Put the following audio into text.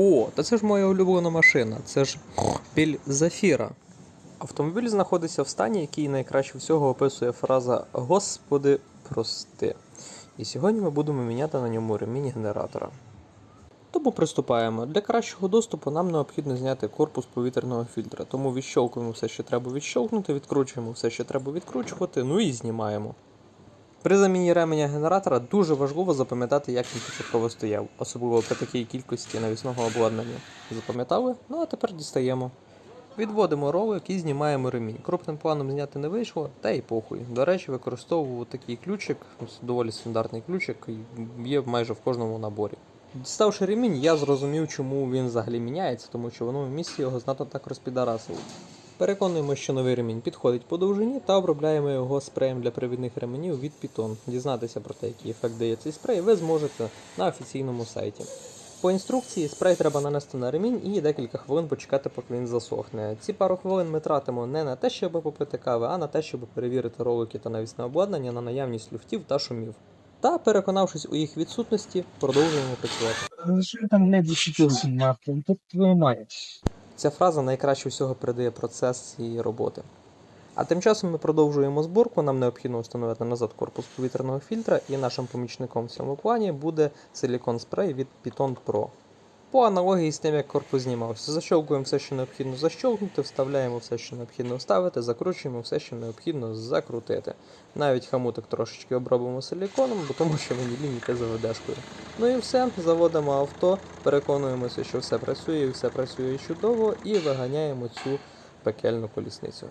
О, та це ж моя улюблена машина. Це ж біль Зафіра. Автомобіль знаходиться в стані, який найкраще всього описує фраза Господи, прости. І сьогодні ми будемо міняти на ньому ремінь генератора. Тому приступаємо. Для кращого доступу нам необхідно зняти корпус повітряного фільтра, тому відщолкуємо все, що треба відщолкнути, відкручуємо все, що треба відкручувати, ну і знімаємо. При заміні ременя генератора дуже важливо запам'ятати, як він початково стояв, особливо при такій кількості навісного обладнання. Запам'ятали? Ну а тепер дістаємо. Відводимо ролик і знімаємо ремінь. Крупним планом зняти не вийшло, та й похуй. До речі, використовував такий ключик, доволі стандартний ключик, є майже в кожному наборі. Діставши ремінь, я зрозумів, чому він взагалі міняється, тому що воно в місці його знато так розпідарасило. Переконуємо, що новий ремінь підходить по довжині та обробляємо його спреєм для привідних ременів від Python. Дізнатися про те, який ефект дає цей спрей, ви зможете на офіційному сайті. По інструкції спрей треба нанести на ремінь і декілька хвилин почекати, поки він засохне. Ці пару хвилин ми тратимо не на те, щоб попити кави, а на те, щоб перевірити ролики та навісне обладнання на наявність люфтів та шумів. Та, переконавшись у їх відсутності, продовжуємо працювати. Що там не досвідчився нахуй? Тут немає. Ця фраза найкраще всього передає процес цієї роботи. А тим часом ми продовжуємо зборку. Нам необхідно встановити назад корпус повітряного фільтра, і нашим помічником в цьому плані буде силікон спрей від Python Pro. По аналогії з тим, як корпус знімався, защолкуємо все, що необхідно защолкнути, вставляємо все, що необхідно вставити, закручуємо все, що необхідно закрутити. Навіть хамуток трошечки обробимо силіконом, бо тому що мені йти за ведешкою. Ну і все, заводимо авто, переконуємося, що все працює, і все працює чудово, і виганяємо цю пекельну колісницю.